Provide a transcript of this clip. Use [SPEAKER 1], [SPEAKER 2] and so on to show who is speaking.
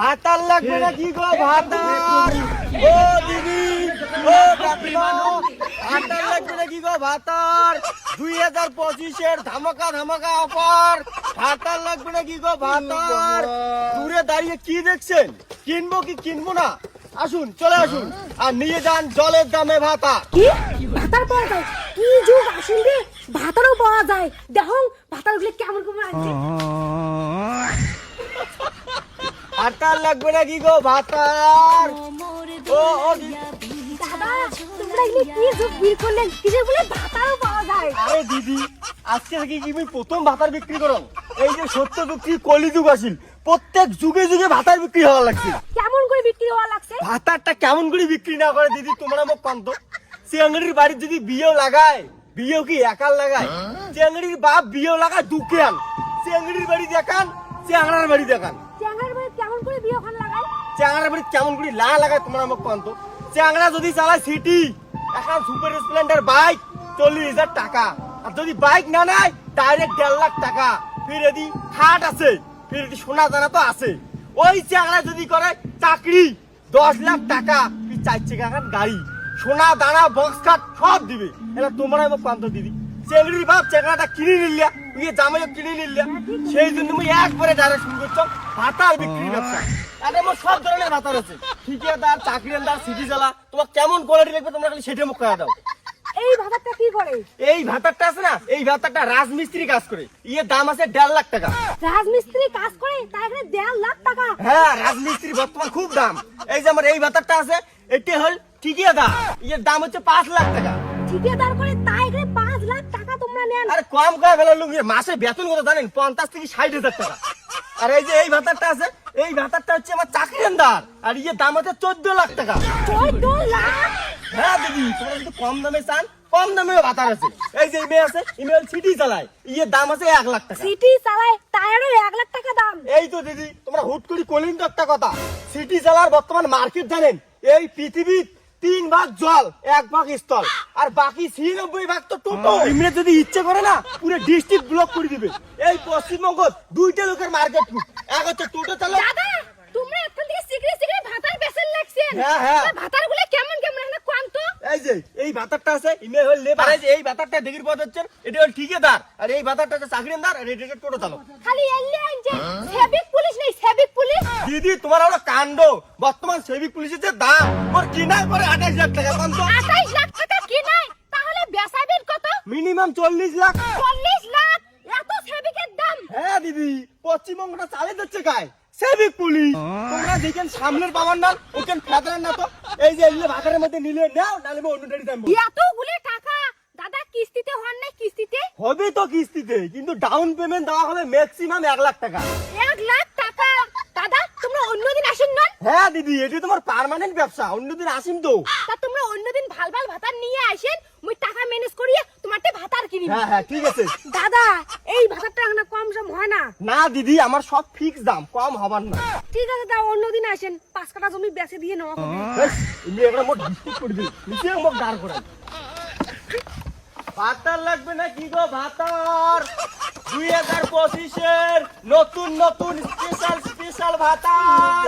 [SPEAKER 1] ভাতার লাগবে না কি গো ভাতার? ও দিদি ও কাকিমা ভাতার লাগবে না কি গো ভাতার? দুই হাজার পঁচিশের ধামাকা ধামাকা অফার ভাতার লাগবে না কি গো ভাতার? দূরে দাঁড়িয়ে কি দেখছেন? কিনবো কি কিনবো না? আসুন চলে আসুন। আর নিয়ে যান জলের দামে ভাতা।
[SPEAKER 2] কি? ভাতার পাওয়া যায়? কি যুগ আসুন রে? ভাতারও পাওয়া যায়। দেখো ভাতারগুলো কেমন কেমন আছে।
[SPEAKER 1] ভাতার লাগবে না কি গো ভাতার? ও ও দাদা
[SPEAKER 2] তোমরা এগুলো কি যুগ বিল করলেন কিসের বলে ভাতারও পাওয়া যায়?
[SPEAKER 1] আরে দিদি আজকে থেকে কি তুমি প্রথম ভাতার বিক্রি করো? এই যে সত্য বিক্রি কলিযুগ আসিল প্রত্যেক যুগে যুগে ভাতার বিক্রি হওয়া লাগছে।
[SPEAKER 2] কেমন করে বিক্রি হওয়া লাগছে?
[SPEAKER 1] ভাতারটা কেমন করে বিক্রি না করে দিদি তোমরা মোক পান্ত চিয়াঙ্গড়ির বাড়ির যদি বিয়েও লাগায় বিয়েও কি একাল লাগায়? চিয়াঙ্গড়ির বাপ বিয়েও লাগায় দুকেয়ান চিয়াঙ্গড়ির বাড়ি দেখান চিয়াংড়ার বাড়ি দেখান।
[SPEAKER 2] চিয়াংড়ার
[SPEAKER 1] বাড়ি কেমন করে লা লাগায় তোমরা মোক পান্ত চিয়াংড়া যদি চালায় সিটি এখন সুপার স্প্লেন্ডার বাইক চল্লিশ হাজার টাকা। আর যদি বাইক না নেয় ডাইরেক্ট দেড় লাখ টাকা। ফির এদি খাট আছে। ফির এদি সোনা দানা তো আছে। ওই চিয়াংড়া যদি করে, চাকরি, দশ লাখ টাকা। চার চাকা গাড়ি? সোনা দানা বক্স খাট সব দিবে। এটা তোমরা মোক পান্ত দিদি। চেংড়ির বাপ চেংড়াটা কিনে নিলিয়া তুই জামাইও কিনে নিলিয়া সেই জন্য মুই একবারে ডাইরেক্ট শুরু করছ ভাতার বিক্রি ব্যবসা। আরে আমার সব ধরনের ভাতার আছে ঠিকাদার চাকরিদার সিটি জ্বালা তোমার কেমন কোয়ালিটি লাগবে তোমরা খালি সেটা মুখ করে দাও।
[SPEAKER 2] এই ভাতারটা কি করে?
[SPEAKER 1] এই ভাতারটা আছে না এই ভাতারটা রাজমিস্ত্রি কাজ করে। ইয়ে দাম আছে দেড় লাখ টাকা।
[SPEAKER 2] রাজমিস্ত্রি কাজ করে? তাই এখানে দেড় লাখ টাকা।
[SPEAKER 1] হ্যাঁ রাজমিস্ত্রি বর্তমান খুব দাম। এই যে আমার এই ভাতারটা আছে এটি হল ঠিকাদার। ইয়ের দাম হচ্ছে পাঁচ লাখ টাকা।
[SPEAKER 2] ঠিকাদার করে তাই
[SPEAKER 1] আরে কম করে ফেলার লোক মাসে বেতন কত জানেন? পঞ্চাশ থেকে ষাট হাজার টাকা। আর এই যে এই ভাতারটা আছে এই ভাতারটা হচ্ছে আমার চাকরিদার আর ইয়ে দাম হচ্ছে চোদ্দ লাখ টাকা।
[SPEAKER 2] চোদ্দ লাখ?
[SPEAKER 1] হ্যাঁ দিদি তোমরা যদি কম দামে চান কম দামে ভাতার আছে। এই যে মেয়ে আছে ইমেল সিটি চালায়। ইয়ে দাম আছে এক লাখ টাকা।
[SPEAKER 2] সিটি চালায় টায়ারও এক লাখ টাকা দাম।
[SPEAKER 1] এই তো দিদি তোমরা হুট করে কলিন তো একটা কথা। সিটি চালার বর্তমান মার্কেট জানেন এই পৃথিবীর তিন ভাগ জল এক ভাগ স্থল। আর বাকি ছিয়ানব্বই ভাগ তো টোটো। এমনি যদি ইচ্ছে করে না পুরো ডিস্ট্রিক্ট ব্লক করে দিবে। এই পশ্চিমবঙ্গ দুইটা লোকের মার্কেট এক হচ্ছে টোটো চালক।
[SPEAKER 2] দাদা তোমরা এখন থেকে ভাতার লাগছেন।
[SPEAKER 1] হ্যাঁ, হ্যাঁ।
[SPEAKER 2] ভাতারগুলো কেমন কেমন? এখানে কোন তো
[SPEAKER 1] এই যে এই ভাতারটা আছে ইমে হল লেবার। এই যে এই ভাতারটা দেখির পথ হচ্ছে। এটা হল ঠিকাদার। আর এই ভাতারটা হচ্ছে চাকরিদার আর এটা হচ্ছে টোটো চালক।
[SPEAKER 2] খালি এলে আনছে সেবিক পুলিশ নেই সেবিক পুলিশ
[SPEAKER 1] দিদি তোমার হলো কাণ্ড। বর্তমান সেবিক পুলিশের যে দাম ওর কিনার পরে আঠাশ লাখ টাকা পান তো?
[SPEAKER 2] আঠাইশ লাখ টাকা কি নাই? তাহলে বেসাবেন কত?
[SPEAKER 1] মিনিমাম চল্লিশ লাখ।
[SPEAKER 2] চল্লিশ লাখ? এত সেবিকের দাম?
[SPEAKER 1] হ্যাঁ দিদি পশ্চিমবঙ্গটা চালিয়ে যাচ্ছে সেবিক পুলিশ তোমরা যেখান সামনের না ওখান ফেদার না তো। এই যে এগুলো ভাতারের মধ্যে নিলে নাও আমি অন্য গাড়ি দাম
[SPEAKER 2] এতগুলো টাকা? দাদা কিস্তিতে হন না কিস্তিতে?
[SPEAKER 1] হবে তো কিস্তিতে কিন্তু ডাউন পেমেন্ট দেওয়া হবে ম্যাক্সিমাম এক লাখ টাকা।
[SPEAKER 2] এক লাখ টাকা দাদা তোমরা অন্যদিন আসেন নন
[SPEAKER 1] হ্যাঁ দিদি এটি তোমার পার্মানেন্ট ব্যবসা অন্যদিন আসিম তো।
[SPEAKER 2] তা তোমরা অন্যদিন ভালো ভালো ভাতার নিয়ে আসেন মুই টাকা ম্যানেজ করিয়ে তোমারতে ভাতার কিনি
[SPEAKER 1] হ্যাঁ হ্যাঁ ঠিক আছে।
[SPEAKER 2] দাদা এই ভাতারটা না কম সম হয় না।
[SPEAKER 1] না দিদি আমার সব ফিক্স দাম কম হবার না।
[SPEAKER 2] ঠিক আছে দাও অন্যদিন আসেন পাঁচ কাটা জমি বেচে দিয়ে নেওয়া হবে।
[SPEAKER 1] এমনি একটা মোট বিস্কুট করে দিই নিচে মোক দাঁড় করাই ভাতার লাগবে না কি গো ভাতার? দুই হাজার পঁচিশের নতুন নতুন স্পেশাল স্পেশাল ভাতার।